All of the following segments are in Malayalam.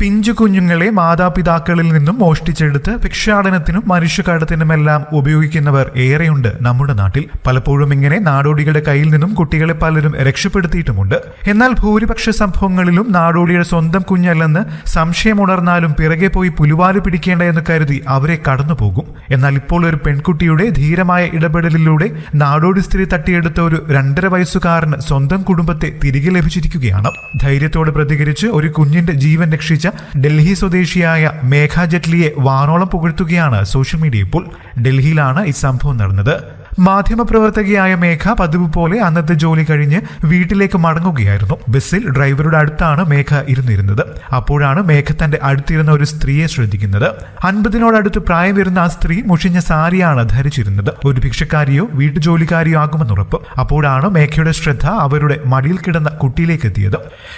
പിഞ്ചു കുഞ്ഞുങ്ങളെ മാതാപിതാക്കളിൽ നിന്നും മോഷ്ടിച്ചെടുത്ത് ഭിക്ഷാടനത്തിനും മനുഷ്യക്കടത്തിനുമെല്ലാം ഉപയോഗിക്കുന്നവർ ഏറെയുണ്ട് നമ്മുടെ നാട്ടിൽ. പലപ്പോഴും ഇങ്ങനെ നാടോടികളുടെ കയ്യിൽ നിന്നും കുട്ടികളെ പലരും രക്ഷപ്പെടുത്തിയിട്ടുമുണ്ട്. എന്നാൽ ഭൂരിപക്ഷ സംഭവങ്ങളിലും നാടോടിയുടെ സ്വന്തം കുഞ്ഞല്ലെന്ന് സംശയമുണർന്നാലും പിറകെ പോയി പുലുവാൽ പിടിക്കേണ്ട എന്ന് കരുതി അവരെ കടന്നുപോകും. എന്നാൽ ഇപ്പോൾ ഒരു പെൺകുട്ടിയുടെ ധീരമായ ഇടപെടലിലൂടെ നാടോടി സ്ത്രീ തട്ടിയെടുത്ത ഒരു രണ്ടര വയസ്സുകാരന് സ്വന്തം കുടുംബത്തെ തിരികെ ലഭിച്ചിരിക്കുകയാണ്. ധൈര്യത്തോടെ പ്രതികരിച്ച് ഒരു കുഞ്ഞിന്റെ ജീവൻ രക്ഷിച്ച ഡൽഹി സ്വദേശിയായ മേഘ ജെറ്റ്ലിയെ വാനോളം പുകഴ്ത്തുകയാണ് സോഷ്യൽ മീഡിയ ഇപ്പോൾ. ഡൽഹിയിലാണ് ഈ സംഭവം നടന്നത്. മാധ്യമപ്രവർത്തകയായ മേഘ പതിവ് പോലെ അന്നത്തെ ജോലി കഴിഞ്ഞ് വീട്ടിലേക്ക് മടങ്ങുകയായിരുന്നു. ബസ്സിൽ ഡ്രൈവറുടെ അടുത്താണ് മേഘ ഇരുന്നിരുന്നത്. അപ്പോഴാണ് മേഘ തന്റെ അടുത്തിരുന്ന ഒരു സ്ത്രീയെ ശ്രദ്ധിക്കുന്നത്. അൻപതിനോടടുത്ത് പ്രായം വരുന്ന ആ സ്ത്രീ മുഷിഞ്ഞ സാരിയാണ് ധരിച്ചിരുന്നത്. ഒരു ഭിക്ഷക്കാരിയോ വീട്ടുജോലിക്കാരിയോ ആകുമെന്നുറപ്പ് അപ്പോഴാണ് മേഘയുടെ ശ്രദ്ധ അവരുടെ മടിയിൽ കിടന്ന കുട്ടിയിലേക്ക് എത്തിയത്.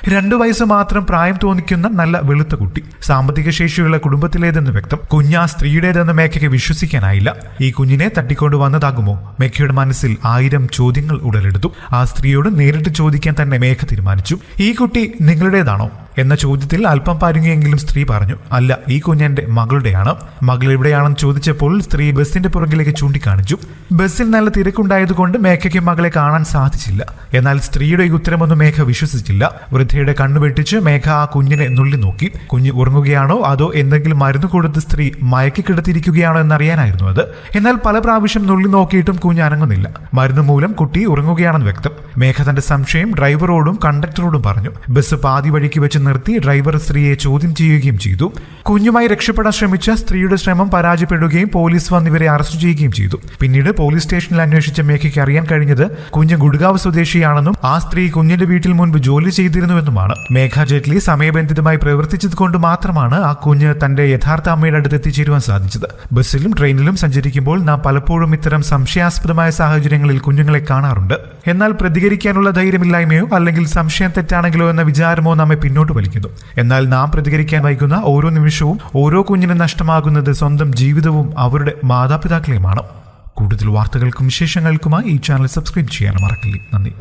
രണ്ടു വയസ്സ് മാത്രം പ്രായം തോന്നിക്കുന്ന നല്ല വെളുത്ത കുട്ടി. സാമ്പത്തിക ശേഷിയുള്ള കുടുംബത്തിലേതെന്ന് വ്യക്തം. കുഞ്ഞാ സ്ത്രീയുടേതെന്ന് മേഘയ്ക്ക് വിശ്വസിക്കാനായില്ല. ഈ കുഞ്ഞിനെ തട്ടിക്കൊണ്ടു വന്നതാകുമോ മേഘയുടെ മനസ്സിൽ ആയിരം ചോദ്യങ്ങൾ ഉടലെടുത്തു. ആ സ്ത്രീയോട് നേരിട്ട് ചോദിക്കാൻ തന്നെ മേഘ തീരുമാനിച്ചു. ഈ കുട്ടി നിങ്ങളുടേതാണോ? എന്ന ചോദ്യത്തിൽ അല്പം പരുങ്ങിയെങ്കിലും സ്ത്രീ പറഞ്ഞു അല്ല ഈ കുഞ്ഞെന്റെ മകളുടെയാണ്. മകൾ എവിടെയാണെന്ന് ചോദിച്ചപ്പോൾ സ്ത്രീ ബസിന്റെ പുറകിലേക്ക് ചൂണ്ടിക്കാണിച്ചു. ബസ്സിൽ നല്ല തിരക്കുണ്ടായതുകൊണ്ട് മേഘയ്ക്ക് മകളെ കാണാൻ സാധിച്ചില്ല. എന്നാൽ സ്ത്രീയുടെ ഈ ഉത്തരമൊന്നും മേഘ വിശ്വസിച്ചില്ല. വൃദ്ധയുടെ കണ്ണു വെട്ടിച്ച് മേഘ ആ കുഞ്ഞിനെ നുള്ളി നോക്കി. കുഞ്ഞ് ഉറങ്ങുകയാണോ അതോ എന്തെങ്കിലും മരുന്ന് കൊടുത്ത് സ്ത്രീ മയക്കി കിടത്തിയിരിക്കുകയാണോ എന്നറിയാനായിരുന്നു അത്. എന്നാൽ പല പ്രാവശ്യം നുള്ളി നോക്കിയിട്ടും കുഞ്ഞ് അനങ്ങുന്നില്ല. മരുന്ന് മൂലം കുട്ടി ഉറങ്ങുകയാണെന്ന് വ്യക്തം. മേഘ തന്റെ സംശയം ഡ്രൈവറോടും കണ്ടക്ടറോടും പറഞ്ഞു. ബസ് പാതി വഴിക്ക് വെച്ച് നിർത്തി ഡ്രൈവർ സ്ത്രീയെ ചോദ്യം ചെയ്യുകയും ചെയ്തു. കുഞ്ഞുമായി രക്ഷപ്പെടാൻ ശ്രമിച്ച സ്ത്രീയുടെ ശ്രമം പരാജയപ്പെടുകയും പോലീസ് വന്ന് ഇവരെ അറസ്റ്റ് ചെയ്യുകയും ചെയ്തു. പിന്നീട് പോലീസ് സ്റ്റേഷനിൽ അന്വേഷിച്ച മേഘയ്ക്ക് അറിയാൻ കഴിഞ്ഞത് കുഞ്ഞ് ഗുഡ്ഗാവ് സ്വദേശിയാണെന്നും ആ സ്ത്രീ കുഞ്ഞിന്റെ വീട്ടിൽ മുൻപ് ജോലി ചെയ്തിരുന്നുവെന്നുമാണ്. മേഘ ജെയ്റ്റ്ലി സമയബന്ധിതമായി പ്രവർത്തിച്ചതുകൊണ്ട് മാത്രമാണ് ആ കുഞ്ഞ് തന്റെ യഥാർത്ഥ അമ്മയുടെ അടുത്ത് എത്തിച്ചേരുവാൻ സാധിച്ചത്. ബസ്സിലും ട്രെയിനിലും സഞ്ചരിക്കുമ്പോൾ നാം പലപ്പോഴും ഇത്തരം സംശയാസ്പദമായ സാഹചര്യങ്ങളിൽ കുഞ്ഞുങ്ങളെ കാണാറുണ്ട്. എന്നാൽ പ്രതികരിക്കാനുള്ള ധൈര്യമില്ലായ്മയോ അല്ലെങ്കിൽ സംശയം തെറ്റാണെങ്കിലോ എന്ന വിചാരമോ നമ്മെ പിന്നോട്ട് വലിക്കുന്നു. എന്നാൽ നാം പ്രതികരിക്കാൻ വൈകുന്ന ഓരോ നിമിഷവും ഓരോ കുഞ്ഞിനും നഷ്ടമാകുന്നത് സ്വന്തം ജീവിതവും അവരുടെ മാതാപിതാക്കളെയുമാണ്. കൂടുതൽ വാർത്തകൾക്കും വിശേഷങ്ങൾക്കുമായി ഈ ചാനൽ സബ്സ്ക്രൈബ് ചെയ്യാൻ മറക്കില്ല. നന്ദി.